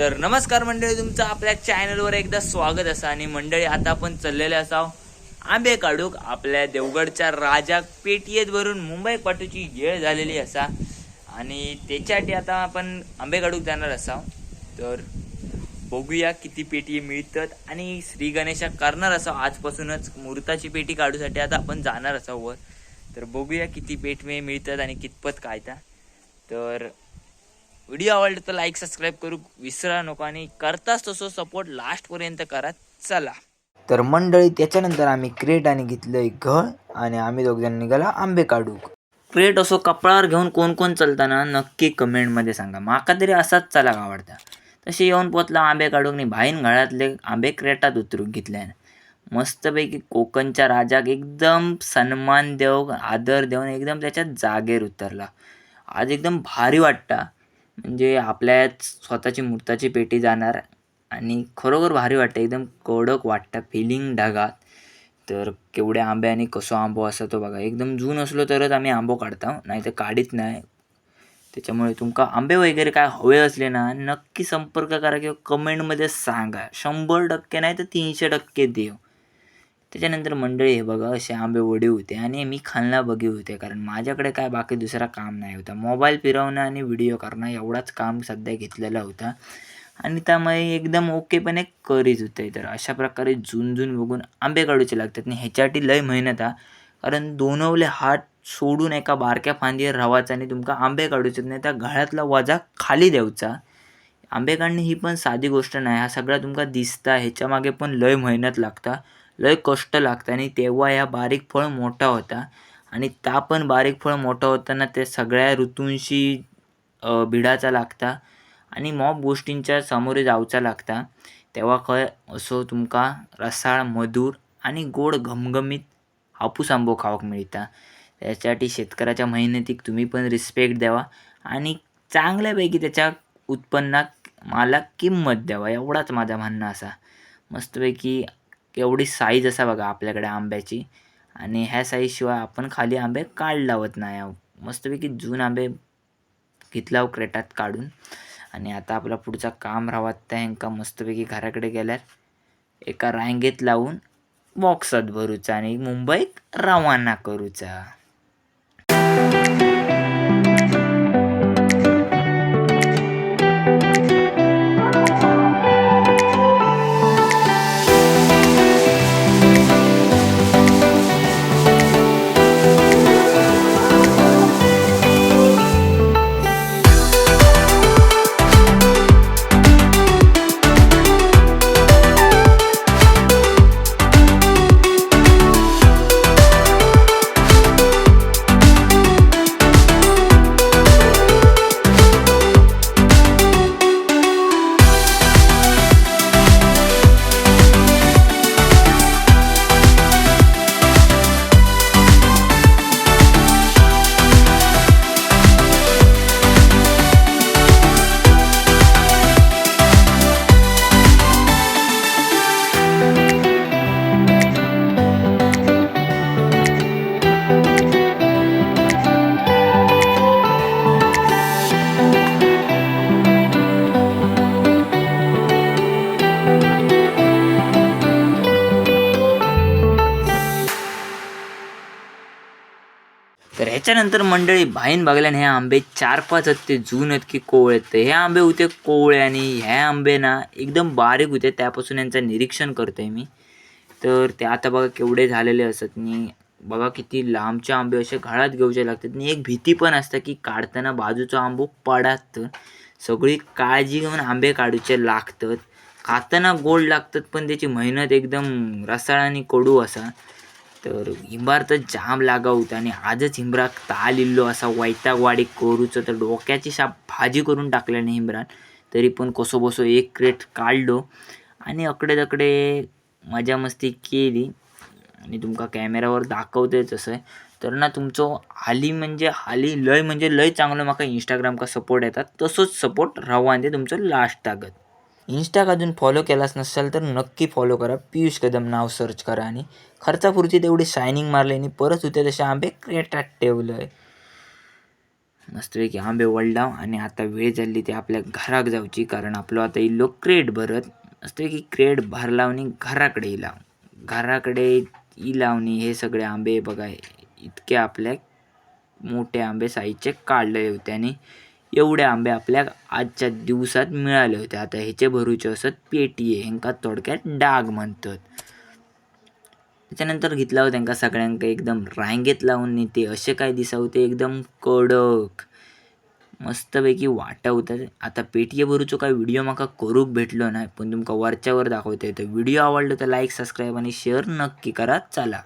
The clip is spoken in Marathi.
तर नमस्कार मंडळी तुमचं आपल्या चॅनलवर एकदा स्वागत असा आणि मंडळी आता आपण चाललेले असाव आंबे काढूक आपल्या देवगडच्या राजा पेटीयेत भरून मुंबई पाठूची येळ झालेली असा. आणि त्याच्यासाठी आता आपण आंबे काढूक जाणार असाव. तर बघूया किती पेटी मिळतात आणि श्री गणेशा करणार असाव आजपासूनच मुहूर्ताची पेटी काढूसाठी. आता आपण जाणार असाव वर. तर बघूया किती पेटमे मिळतात आणि कितपत काय तर व्हिडिओ आवडला तर लाईक सबस्क्राईब करू विसरा नको आणि करताच तसं सपोर्ट लास्टपर्यंत करा. चला. तर मंडळी त्याच्यानंतर आम्ही क्रेट आणि घेतलंय घळ आणि आम्ही दोघ जण निघाला आंबे काढू क्रेट असो कपडावर घेऊन कोण कोण चलताना नक्की कमेंटमध्ये सांगा. माका तरी असाच चला आवडता. तसे येऊन पोचला आंबे काढून आणि भाईन घरातले आंबे क्रेटात उतरून घेतल्यान. मस्तपैकी कोकणच्या राजाक एकदम सन्मान देव आदर देऊन एकदम त्याच्या जागेर उतरला. आज एकदम भारी वाटता. म्हणजे आपल्याच स्वतःची मूर्ताची पेटी जाणार आणि खरोखर भारी वाटतं. एकदम कडक वाटतं. फिलिंग ढगात. तर केवढे आंबे आणि कसो आंबो असा तो बघा. एकदम जून असलो तरच आम्ही आंबो काढता. नाही तर काढीत नाही. त्याच्यामुळे तुमका आंबे वगैरे काय हवे असले ना नक्की संपर्क करा किंवा कमेंटमध्ये सांगा. शंभर टक्के नाही तर तीनशे टक्के देव. त्याच्यानंतर मंडळी हे बघा असे आंबे वडे होते आणि मी खालना बघे होते कारण माझ्याकडे काय बाकी दुसरा काम नाही होता. मोबाईल फिरवणं आणि व्हिडिओ करणं एवढाच काम सध्या घेतलेला होता. आणि त्यामुळे एकदम ओकेपणे करीत होते. तर अशा प्रकारे झून बघून आंबे काढूचे लागतात. आणि ह्याच्यासाठी लय मेहनत हा. कारण दोनवले हात सोडून एका बारक्या फांदीवर राहायचा आणि तुमका आंबे काढूचे नाही त्या गळ्यातला वजा खाली द्यायचा. आंबे काढणे ही पण साधी गोष्ट नाही. हा सगळा तुमका दिसता ह्याच्यामागे पण लय मेहनत लागता. लय कष्ट लागतं. आणि तेव्हा या बारीक फळ मोठा होता. आणि ता पण बारीक फळ मोठा होताना ते सगळ्या ऋतूंशी भिडाचा लागता. आणि मॉब गोष्टींच्या सामोरे जावचा लागता. तेव्हा खंय असो तुमका रसाळ मधूर आणि गोड घमघमीत हापूस आंबो खावक मिळता. त्याच्यासाठी शेतकऱ्याच्या मेहनतीक तुम्ही पण रिस्पेक्ट द्यावा. आणि चांगल्यापैकी त्याच्या उत्पन्नाक मला किंमत द्यावा. एवढाच माझा म्हणणं असा. मस्तपैकी एवढी साईज असा बघा आपल्याकडे आंब्याची. आणि ह्या साईजशिवाय आपण खाली आंबे काढ लावत नाही आहो. मस्तपैकी जून आंबे घेतला क्रेटात काढून. आणि आता आपला पुढचा काम राहत त्या ह्यांका मस्तपैकी घराकडे गेल्यार एका रांगेत लावून बॉक्सात भरूचा आणि मुंबईत रवाना करूचा. तर ह्याच्यानंतर मंडळी भाईन बघल्याने हे आंबे चार पाच आहेत ते जून आहेत की कोवळे आहेत. तर हे आंबे होते कोवळे आणि ह्या आंबे ना एकदम बारीक होते त्यापासून यांचं निरीक्षण करतोय मी. तर ते आता बघा केवढे झालेले असत आणि बघा किती लांबचे आंबे असे घरात घेऊचे लागतात. आणि एक भीती पण असते की काढताना बाजूचा आंबो पडात. सगळी काळजी घेऊन आंबे काढूचे लागतात. खाताना गोड लागतात पण त्याची मेहनत एकदम रसाळ आणि कडू असा. तर हिंबार तर जाम लागा होता आणि आजच हिंबराक ताल इल्लो असा वैतागवाडी करूचं तर डोक्याची शाप भाजी करून टाकल्याने हिंबरान तरी पण कसो बसो एक क्रेट काढलो आणि अकडे तकडे मजा मस्ती केली. आणि तुमका कॅमेरावर दाखवते तसं. तर ना तुमचं हाली म्हणजे हाली लय म्हणजे लय चांगलं म्हाका इंस्टाग्रामका सपोर्ट येतात. तसोच सपोर्ट राहा आणि तुमचं लास्ट तागत. इंस्टाक अजून फॉलो केलाच नसेल तर नक्की फॉलो करा. पियुष कदम नाव सर्च करा आणि खर्चापुरती तेवढी शायनिंग मारली आणि परत होते तसे आंबे क्रेटात ठेवलं आहे मस्तपैकी आंबे वळडाव आणि आता वेळ झाली ते आपल्या घराक जाऊची कारण आपलं आता इल्लो क्रेट भरत मस्तपैकी क्रेट भरलावनी घराकडे इलाव. घराकडे इलावनी हे सगळे आंबे बघा इतके आपल्या मोठे आंबे साईजचे काढले होते आणि एवढे आंबे आपल्याक आजच्या दिवसात मिळाले होते आता ह्याचे भरूचे असत पेटी हेंका थोडक्यात डाग म्हणतात. त्याच्यानंतर घेतला होता त्यांका सगळ्यांक एकदम रांगेत लावून नेते. असे काय दिसा होते एकदम कडक. मस्तपैकी वाटा होता आता पेटये भरूचो काय व्हिडिओ माका करूक भेटलो नाही पण तुमका वरच्यावर दाखवता येतो व्हिडिओ आवडलो तर लाईक सबस्क्राईब आणि शेअर नक्की करा. चला.